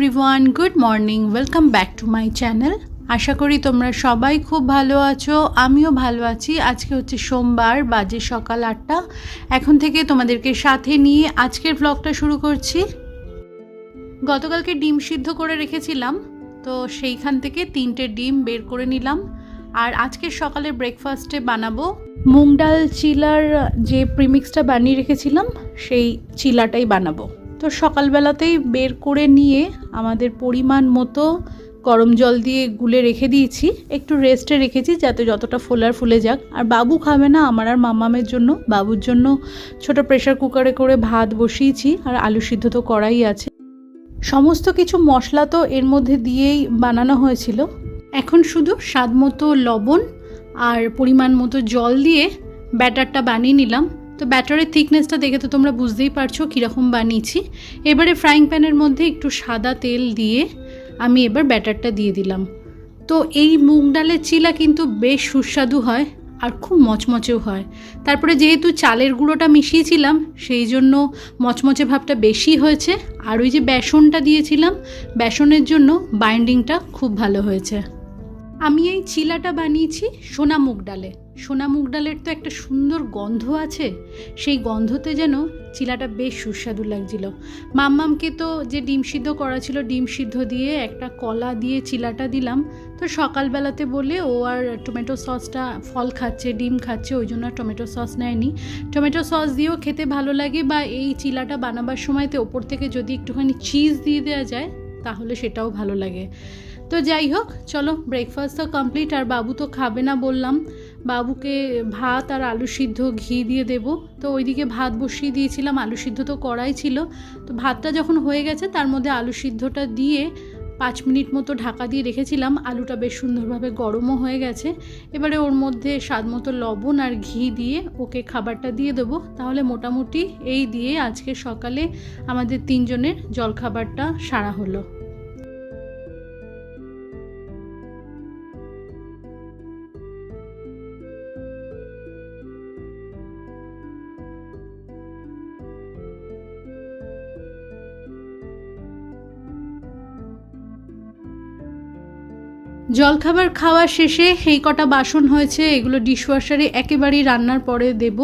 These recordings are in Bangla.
Everyone good morning welcome back to my channel আশা করি তোমরা সবাই খুব ভালো আছো, আমিও ভালো আছি। আজকে হচ্ছে সোমবার, বাজে সকাল আটটা। এখন থেকে তোমাদেরকে সাথে নিয়ে আজকের ব্লগটা শুরু করছি। গতকালকে ডিম সিদ্ধ করে রেখেছিলাম, তো সেইখান থেকে তিনটে ডিম বের করে নিলাম। আর আজকের সকালে ব্রেকফাস্টে বানাবো মুগ ডাল, চিলার যে প্রিমিক্সটা বানিয়ে রেখেছিলাম, সেই চিলাটাই বানাবো। তো সকালবেলাতেই বের করে নিয়ে আমাদের পরিমাণ মতো গরম জল দিয়ে গুলে রেখে দিয়েছি। একটু রেস্টে রেখেছি যাতে যতটা ফোলার ফুলে যাক। আর বাবু খাবে না, আমার আর মামামের জন্য। বাবুর জন্য ছোট প্রেশার কুকারে করে ভাত বসিয়েছি আর আলু সিদ্ধ তো করাই আছে। সমস্ত কিছু মশলা তো এর মধ্যে দিয়েই বানানো হয়েছিল। এখন শুধু স্বাদ মতো লবণ আর পরিমাণ মতো জল দিয়ে ব্যাটারটা বানিয়ে নিলাম। তো ব্যাটারের থিকনেসটা দেখে তো তোমরা বুঝতেই পারছ কীরকম বানিয়েছি। এবারে ফ্রাইং প্যানের মধ্যে একটু সাদা তেল দিয়ে আমি এবার ব্যাটারটা দিয়ে দিলাম। তো এই মুগ ডালের চিলা কিন্তু বেশ সুস্বাদু হয় আর খুব মচমচেও হয়। তারপরে যেহেতু চালের গুঁড়োটা মিশিয়েছিলাম, সেই জন্য মচমচে ভাবটা বেশি হয়েছে। আর ওই যে বেসনটা দিয়েছিলাম, বেসনের জন্য বাইন্ডিংটা খুব ভালো হয়েছে। আমি এই চিলাটা বানিয়েছি সোনা মুগ ডালে। সোনা মুগ ডালের তো একটা সুন্দর গন্ধ আছে। সেই গন্ধতে যেন চিলাটা বেশ সুস্বাদু লাগছিল। মাম্মামকে তো যে ডিম সিদ্ধ করা ছিল, ডিম সিদ্ধ দিয়ে একটা কলা দিয়ে চিলাটা দিলাম। তো সকালবেলাতে বলে ও আর টমেটো সসটা ফল খাচ্ছে, ডিম খাচ্ছে, ওই জন্য টমেটো সস নেয়নি। টমেটো সস দিয়েও খেতে ভালো লাগে বা এই চিলাটা বানাবার সময়তে ওপর থেকে যদি একটুখানি চিজ দিয়ে দেওয়া যায়, তাহলে সেটাও ভালো লাগে। তো যাই হোক, চলো ব্রেকফাস্ট তো কমপ্লিট আর বাবু তো খাবে না বললাম। বাবুকে ভাত আর আলু সিদ্ধ ঘি দিয়ে দেব। তো ওইদিকে ভাত বসিয়ে দিয়েছিলাম, আলু সিদ্ধ তো করাই ছিল। তো ভাতটা যখন হয়ে গেছে, তার মধ্যে আলু সিদ্ধটা দিয়ে পাঁচ মিনিট মতো ঢাকা দিয়ে রেখেছিলাম। আলুটা বেশ সুন্দরভাবে গরমও হয়ে গেছে। এবারে ওর মধ্যে স্বাদ মতো লবণ আর ঘি দিয়ে ওকে খাবারটা দিয়ে দেবো। তাহলে মোটামুটি এই দিয়ে আজকে সকালে আমাদের তিনজনের জলখাবারটা সারা হলো। জলখাবার খাওয়া শেষে এই কটা বাসন হয়েছে এগুলো ডিশওয়াশারে একেবারেই রান্নার পরে দেব।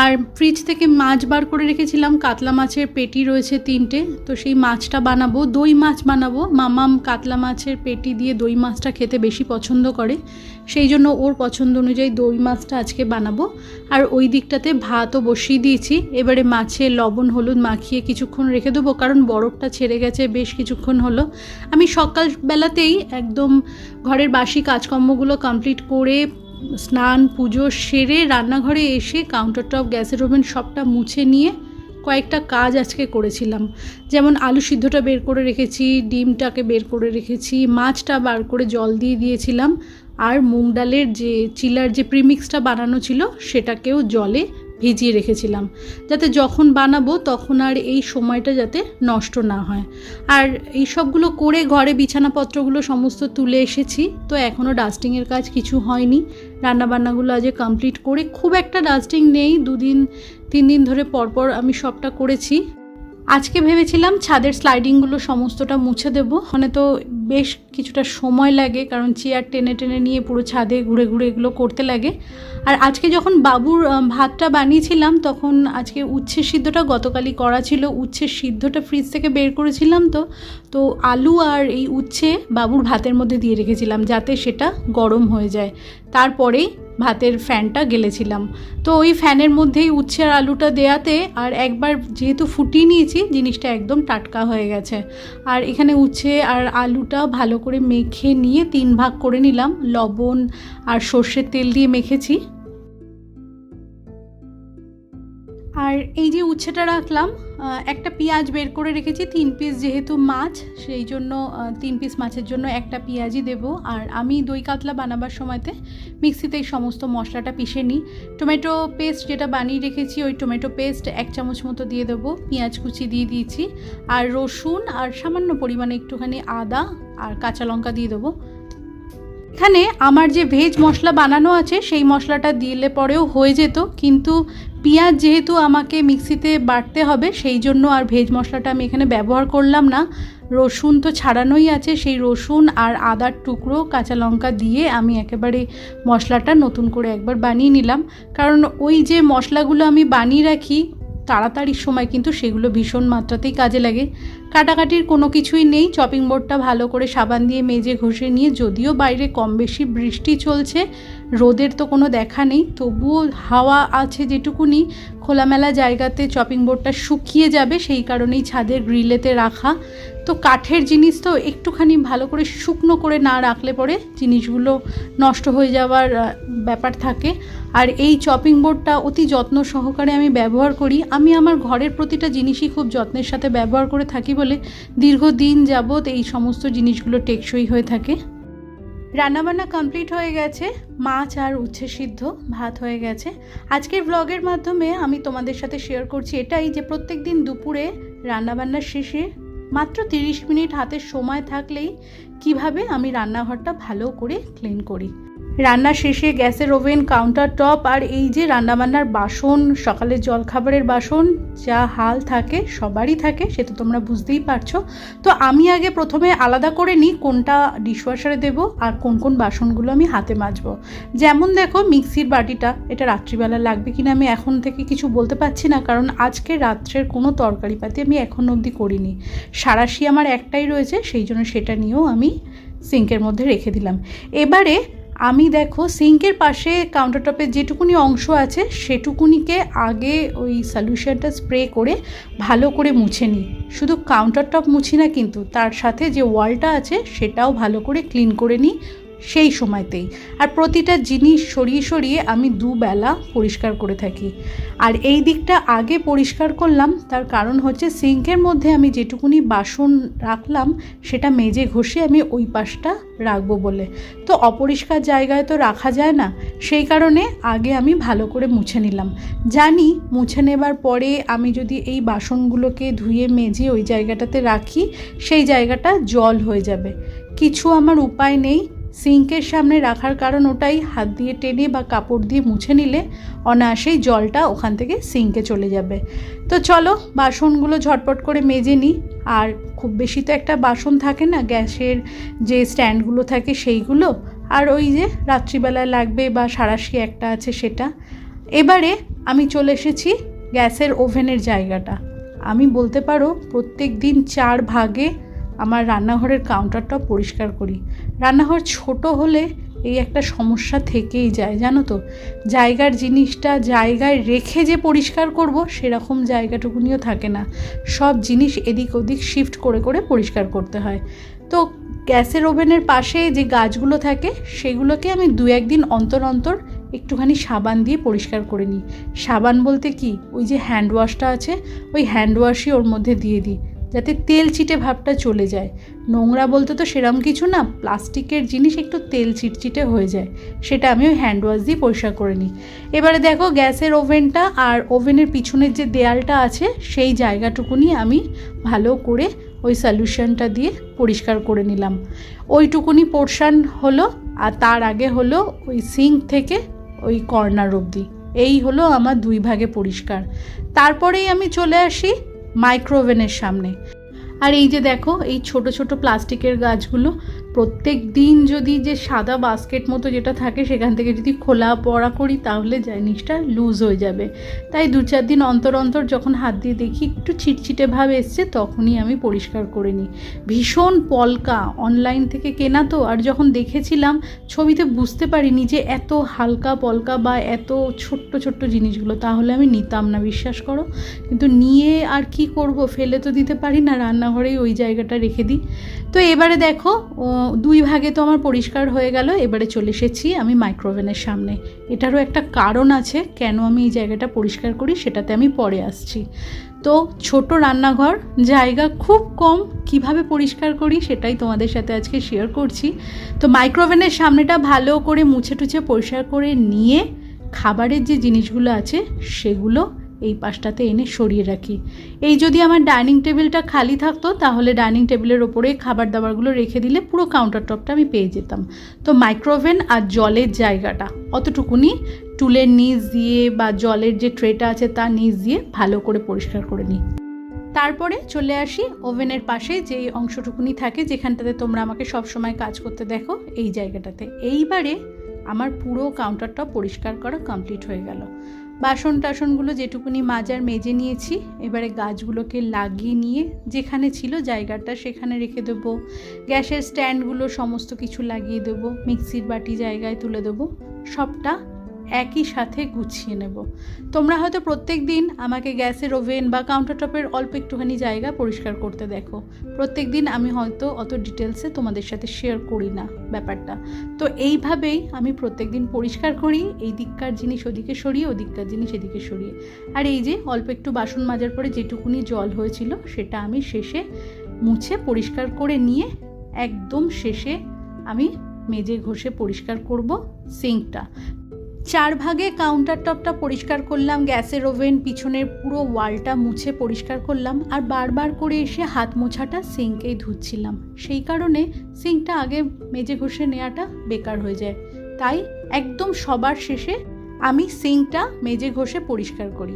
আর ফ্রিজ থেকে মাছ বার করে রেখেছিলাম। কাতলা মাছের পেটি রয়েছে তিনটে, তো সেই মাছটা বানাবো। দই মাছ বানাবো। মামাম কাতলা মাছের পেটি দিয়ে দই মাছটা খেতে বেশি পছন্দ করে। সেই জন্য ওর পছন্দ অনুযায়ী দই মাছটা আজকে বানাবো। আর ওই দিকটাতে ভাতও বসিয়ে দিয়েছি। এবারে মাছে লবণ, হলুদ মাখিয়ে কিছুক্ষণ রেখে দেবো, কারণ বরফটা ছেড়ে গেছে বেশ কিছুক্ষণ হলো। আমি সকালবেলাতেই একদম ঘরের বাসি কাজকর্মগুলো কমপ্লিট করে স্নান, পুজো সেরে রান্নাঘরে এসে কাউন্টার টপ গ্যাসের ওভেন সবটা মুছে নিয়ে কয়েকটা কাজ আজকে করেছিলাম। যেমন আলু সিদ্ধটা বের করে রেখেছি, ডিমটাকে বের করে রেখেছি, মাছটা বার করে জল দিয়ে দিয়েছিলাম। আর মুগ ডালের যে, চিলার যে প্রিমিক্সটা বানানো ছিল, সেটাকেও জলে ভিজিয়ে রেখেছিলাম। যাতে যখন বানাবো তখন আর এই সময়টা যাতে নষ্ট না হয়। আর এই সবগুলো করে ঘরে বিছানাপত্রগুলো সমস্ত তুলে এসেছি। তো এখনও ডাস্টিংয়ের কাজ কিছু হয়নি। রান্নাবান্নাগুলো আজ কমপ্লিট করে খুব একটা ডাস্টিং নেই। দুদিন, তিন দিন ধরে পরপর আমি সবটা করেছি। আজকে ভেবেছিলাম ছাদের স্লাইডিংগুলো সমস্তটা মুছে দেবো। মানে তো বেশ কিছুটা সময় লাগে, কারণ চেয়ার টেনে টেনে নিয়ে পুরো ছাদে ঘুরে ঘুরে এগুলো করতে লাগে। আর আজকে যখন বাবুর ভাতটা বানিয়েছিলাম, তখন আজকে উচ্ছে সিদ্ধটা গতকালই করা ছিল। উচ্ছে সিদ্ধটা ফ্রিজ থেকে বের করেছিলাম তো তো আলু আর এই উচ্ছে বাবুর ভাতের মধ্যে দিয়ে রেখেছিলাম, যাতে সেটা গরম হয়ে যায়। তারপরেই ভাতের ফ্যানটা গেলেছিলাম। তো ওই ফ্যানের মধ্যেই উচ্ছে আর আলুটা দেয়াতে আর একবার যেহেতু ফুটিয়ে নিয়েছি, জিনিসটা একদম টাটকা হয়ে গেছে। আর এখানে উচ্ছে আর আলুটা ভালো করে মেখে নিয়ে তিন ভাগ করে নিলাম। লবণ আর সর্ষের তেল দিয়ে মেখেছি। আর এই যে উচ্ছেটা রাখলাম একটা পেঁয়াজ বের করে রেখেছি, তিন পিস যেহেতু মাছ, সেই জন্য তিন পিস মাছের জন্য একটা পেঁয়াজই দেবো। আর আমি দই কাতলা বানাবার সময়তে মিক্সিতে এই সমস্ত মশলাটা পিষে নিই। টমেটো পেস্ট যেটা বানিয়ে রেখেছি, ওই টমেটো পেস্ট এক চামচ মতো দিয়ে দেবো, পেঁয়াজ কুচি দিয়ে দিয়েছি। আর রসুন আর সামান্য পরিমাণে একটুখানি আদা আর কাঁচা লঙ্কা দিয়ে দেবো। এখানে আমার যে ভেজ মশলা বানানো আছে, সেই মশলাটা দিলে পরেও হয়ে যেত, কিন্তু পেঁয়াজ যেহেতু আমাকে মিক্সিতে বাটতে হবে, সেই জন্য আর ভেজ মশলাটা আমি এখানে ব্যবহার করলাম না। রসুন তো ছাড়ানোই আছে, সেই রসুন আর আদার টুকরো কাঁচা লঙ্কা দিয়ে আমি একেবারে মশলাটা নতুন করে একবার বানিয়ে নিলাম। কারণ ওই যে মশলাগুলো আমি বানিয়ে রাখি তাড়াতাড়ির সময় কিন্তু সেগুলো ভীষণ মাত্রাতেই কাজে লাগে। কাটাকাটির কোনো কিছুই নেই চপিং বোর্ডটা ভালো করে সাবান দিয়ে মেজে ঘষে নিয়ে যদিও বাইরে কম বেশি বৃষ্টি চলছে, রোদের তো কোনো দেখা নেই, তবুও হাওয়া আছে যেটুকুনি, খোলামেলা জায়গাতে চপিং বোর্ডটা শুকিয়ে যাবে, সেই কারণেই ছাদের গ্রিলেতে রাখা। তো কাঠের জিনিস তো একটুখানি ভালো করে শুকনো করে না রাখলে পরে জিনিসগুলো নষ্ট হয়ে যাওয়ার ব্যাপার থাকে। আর এই চপিং বোর্ডটা অতি যত্ন সহকারে আমি ব্যবহার করি। আমি আমার ঘরের প্রতিটা জিনিসই খুব যত্নের সাথে ব্যবহার করে থাকি বলে দীর্ঘদিন যাবৎ এই সমস্ত জিনিসগুলো টেকসই হয়ে থাকে। রান্নাবান্না কমপ্লিট হয়ে গেছে, মাছ আর উচ্ছে সিদ্ধ, ভাত হয়ে গেছে। আজকের ব্লগের মাধ্যমে আমি তোমাদের সাথে শেয়ার করছি এটাই যে প্রত্যেক দিন দুপুরে রান্নাবান্নার শেষে মাত্র তিরিশ মিনিট হাতে সময় থাকলেই কীভাবে আমি রান্নাঘরটা ভালো করে ক্লিন করি। রান্না শেষে গ্যাসের ওভেন কাউন্টার টপ আর এই যে রান্নাবান্নার বাসন, সকালের জলখাবারের বাসন, যা হাল থাকে, সবারই থাকে, সে তো তোমরা বুঝতেই পারছ। তো আমি আগে প্রথমে আলাদা করে নিই কোনটা ডিশওয়াশারে দেব আর কোন কোন বাসনগুলো আমি হাতে মাজবো। যেমন দেখো, মিক্সির বাটিটা, এটা রাত্রিবেলা লাগবে কিনা আমি এখন থেকে কিছু বলতে পারছি না, কারণ আজকে রাত্রের কোনো তরকারি পাতি আমি এখন অবধি করিনি। সারাশি আমার একটাই রয়েছে, সেই জন্য সেটা নিয়েও আমি সিঙ্কের মধ্যে রেখে দিলাম। এবারে আমি দেখো, সিঙ্কের পাশে কাউন্টার টপের যেটুকুনি অংশ আছে, সেটুকুনিকে আগে ওই সলিউশনটা স্প্রে করে ভালো করে মুছে নিই। শুধু কাউন্টার টপ মুছি না কিন্তু, তার সাথে যে ওয়ালটা আছে, সেটাও ভালো করে ক্লিন করে নিই। সেই সময়তেই। আর প্রতিটা জিনিস সরিয়ে সরিয়ে আমি দুবেলা পরিষ্কার করে থাকি। আর এই দিকটা আগে পরিষ্কার করলাম, তার কারণ হচ্ছে সিঙ্কের মধ্যে আমি যেটুকুনি বাসন রাখলাম, সেটা মেজে ঘষে আমি ওই পাশটা রাখব বলে। তো অপরিষ্কার জায়গায় তো রাখা যায় না, সেই কারণে আগে আমি ভালো করে মুছে নিলাম। জানি মুছে নেবার পরে আমি যদি এই বাসনগুলোকে ধুয়ে মেজে ওই জায়গাটাতে রাখি, সেই জায়গাটা জল হয়ে যাবে। কিছু আমার উপায় নেই সিঙ্কের সামনে রাখার কারণ ওটাই, হাত দিয়ে টেনে বা কাপড় দিয়ে মুছে নিলে অনায়াসেই জলটা ওখান থেকে সিঙ্কে চলে যাবে। তো চলো, বাসনগুলো ঝটপট করে মেজে নিই। আর খুব বেশি তো একটা বাসন থাকে না, গ্যাসের যে স্ট্যান্ডগুলো থাকে সেইগুলো। আর ওই যে রাত্রিবেলায় লাগবে বা সারাশি একটা আছে সেটা। এবারে আমি চলে এসেছি গ্যাসের ওভেনের জায়গাটা। আমি বলতে পারো প্রত্যেক দিন চার ভাগে আমার রান্নাঘরের কাউন্টারটা পরিষ্কার করি। রান্নাঘর ছোট হলে এই একটা সমস্যা থেকেই যায়, জানো তো? জায়গার জিনিসটা জায়গায় রেখে যে পরিষ্কার করব, সেরকম জায়গাটুকুনিও থাকে না। সব জিনিস এদিক ওদিক শিফট করে করে পরিষ্কার করতে হয়। তো গ্যাসের ওভেনের পাশে যে গাছগুলো থাকে, সেগুলোকে আমি দু একদিন অন্তর অন্তর একটুখানি সাবান দিয়ে পরিষ্কার করে নিই। সাবান বলতে কি? ওই যে হ্যান্ড ওয়াশটা আছে, ওই হ্যান্ড ওয়াশই ওর মধ্যে দিয়ে দিই। যাতে তেল চিটে ভাবটা চলে যায়। নোংরা বলতে তো সেরম কিছু না, প্লাস্টিকের জিনিস একটু তেল চিটচিটে হয়ে যায়। সেটা আমি ওই হ্যান্ড ওয়াশ দিয়ে পরিষ্কার করে নিই। এবারে দেখো গ্যাসের ওভেনটা আর ওভেনের পিছনের যে দেয়ালটা আছে, সেই জায়গাটুকুনি আমি ভালো করে ওই সলিউশনটা দিয়ে পরিষ্কার করে নিলাম। ওইটুকুনি পোর্শান হলো আর তার আগে হলো ওই সিঙ্ক থেকে ওই কর্নার অবধি। এই হলো আমার দুই ভাগে পরিষ্কার। তারপরেই আমি চলে আসি মাইক্রোওভেনের সামনে। আর এই যে দেখো, এই ছোট ছোট প্লাস্টিকের গাছগুলো, প্রত্যেক দিন যদি যে সাদা বাস্কেট মতো যেটা থাকে, সেখান থেকে যদি খোলা পড়া করি, তাহলে জিনিসটা লুজ হয়ে যাবে। তাই দু চার দিন অন্তর অন্তর যখন হাত দিয়ে দেখি, একটু ছিটছিটে ভাব এসছে, তখনই আমি পরিষ্কার করে নিই। ভীষণ পলকা অনলাইন থেকে কেনা তো, আর যখন দেখেছিলাম, ছবিতে বুঝতে পারিনি যে এত হালকা পলকা বা এত ছোট্ট ছোট্ট জিনিসগুলো, তাহলে আমি নিতাম না, বিশ্বাস করো। কিন্তু নিয়ে আর কি করব, ফেলে তো দিতে পারি না রান্নাঘরেই ওই জায়গাটা রেখে দিই। তো এবারে দেখো দুই ভাগে তো আমার পরিষ্কার হয়ে গেল, এবারে চলে এসেছি আমি মাইক্রোওভেনের সামনে। এটারও একটা কারণ আছে, কেন আমি এই জায়গাটা পরিষ্কার করি সেটাতে আমি পরে আসছি। তো ছোট রান্নাঘর, জায়গা খুব কম, কীভাবে পরিষ্কার করি সেটাই তোমাদের সাথে আজকে শেয়ার করছি। তো মাইক্রোওভেনের সামনেটা ভালো করে মুছে টুছে পরিষ্কার করে নিয়ে, খাবারের যে জিনিসগুলো আছে সেগুলো এই পাশটাতে এনে সরিয়ে রাখি। এই যদি আমার ডাইনিং টেবিলটা খালি থাকতো, তাহলে ডাইনিং টেবিলের ওপরে খাবার দাবারগুলো রেখে দিলে পুরো কাউন্টার টপটা আমি পেয়ে যেতাম। তো মাইক্রোওভেন আর জলের জায়গাটা অতটুকুনি টুলের নিচ দিয়ে বা জলের যে ট্রেটা আছে তার নিচ দিয়ে ভালো করে পরিষ্কার করে নিই। তারপরে চলে আসি ওভেনের পাশে যে অংশটুকুনি থাকে, যেখানটাতে তোমরা আমাকে সব সময় কাজ করতে দেখো, এই জায়গাটাতে। এইবারে আমার পুরো কাউন্টারটা পরিষ্কার করা কমপ্লিট হয়ে গেল। বাসন টাসনগুলো যেটুকুনি মাজার মেজে নিয়েছি, এবারে গাছগুলোকে লাগিয়ে নিয়ে যেখানে ছিল জায়গাটা সেখানে রেখে দেবো। গ্যাসের স্ট্যান্ডগুলো সমস্ত কিছু লাগিয়ে দেবো, মিক্সির বাটি জায়গায় তুলে দেবো। সবটা একই সাথে গুছিয়ে নেব। তোমরা হয়তো প্রত্যেক দিন আমাকে গ্যাসের ওভেন বা কাউন্টার টপের অল্প একটুখানি জায়গা পরিষ্কার করতে দেখো। প্রত্যেক দিন আমি হয়তো অত ডিটেলসে তোমাদের সাথে শেয়ার করি না ব্যাপারটা। তো এইভাবেই আমি প্রত্যেক দিন পরিষ্কার করি, এই দিককার জিনিস ওদিকে সরিয়ে ওদিককার জিনিস এদিকে সরিয়ে। আর এই যে অল্প একটু বাসন মাজার পরে যেটুকুনি জল হয়েছিল সেটা আমি শেষে মুছে পরিষ্কার করে নিয়ে একদম শেষে আমি মেজে ঘষে পরিষ্কার করব সিঙ্কটা। চার ভাগে কাউন্টার টপটা পরিষ্কার করলাম, গ্যাসের ওভেন পিছনের পুরো ওয়ালটা মুছে পরিষ্কার করলাম আর বারবার করে এসে হাত মোছাটা সিঙ্কেই ধুচ্ছিলাম। সেই কারণে সিঙ্কটা আগে মেজে ঘষে নেওয়াটা বেকার হয়ে যায়। তাই একদম সবার শেষে আমি সিঙ্কটা মেজে ঘষে পরিষ্কার করি।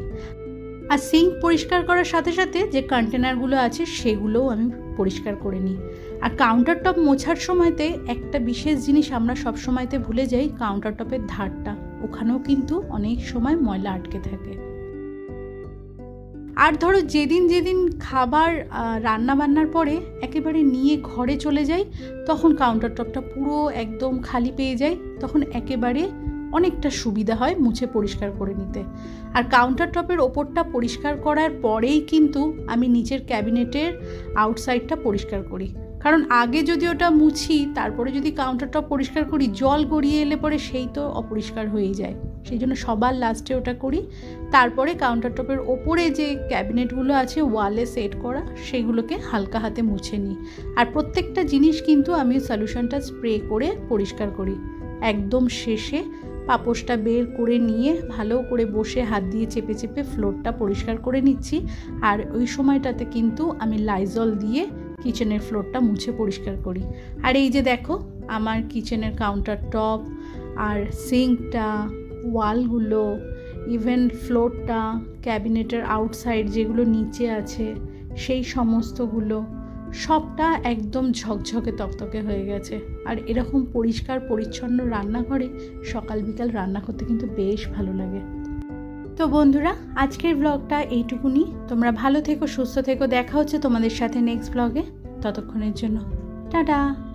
আর সিঙ্ক পরিষ্কার করার সাথে সাথে যে কন্টেনারগুলো আছে সেগুলোও আমি পরিষ্কার করে নিই। আর কাউন্টার টপ মোছার সময়তে একটা বিশেষ জিনিস আমরা সব সময়তে ভুলে যাই কাউন্টার টপের ধারটা। ওখানেও কিন্তু অনেক সময় ময়লা আটকে থাকে। আর ধরো যেদিন যেদিন খাবার রান্না বান্নার পরে একেবারে নিয়ে ঘরে চলে যাই, তখন কাউন্টার টপটা পুরো একদম খালি পেয়ে যাই, তখন একেবারে অনেকটা সুবিধা হয় মুছে পরিষ্কার করে নিতে। আর কাউন্টার টপের ওপরটা পরিষ্কার করার পরেই কিন্তু আমি নিচের ক্যাবিনেটের আউটসাইডটা পরিষ্কার করি। কারণ আগে যদি ওটা মুছি, তারপরে যদি কাউন্টার টপ পরিষ্কার করি, জল গড়িয়ে এলে পরে সেই তো অপরিষ্কার হয়েই যায়। সেই জন্য সবার লাস্টে ওটা করি। তারপরে কাউন্টার টপের ওপরে যে ক্যাবিনেটগুলো আছে ওয়ালে সেট করা, সেগুলোকে হালকা হাতে মুছে নিই। আর প্রত্যেকটা জিনিস কিন্তু আমি সলিউশনটা স্প্রে করে পরিষ্কার করি। একদম শেষে পাপোশটা বের করে নিয়ে ভালো করে বসে হাত দিয়ে চেপে চেপে ফ্লোরটা পরিষ্কার করে নিচ্ছি। আর ওই সময়টাতে কিন্তু আমি লাইজল দিয়ে কিচেনের ফ্লোরটা মুছে পরিষ্কার করি। আর এই যে দেখো, আমার কিচেনের কাউন্টার টপ আর সিঙ্কটা ওয়ালগুলো ইভেন ফ্লোরটা ক্যাবিনেটের আউটসাইড যেগুলো নিচে আছে, সেই সমস্তগুলো সবটা একদম ঝকঝকে তকতকে হয়ে গেছে। আর এরকম পরিষ্কার, পরিচ্ছন্ন রান্নাঘরে সকাল বিকাল রান্না করতে কিন্তু বেশ ভালো লাগে। তো বন্ধুরা, আজকের ব্লগটা এইটুকুনি। তোমরা ভালো থেকো, সুস্থ থেকো। দেখা হচ্ছে তোমাদের সাথে নেক্সট ব্লগে ততক্ষণের জন্য, টাটা!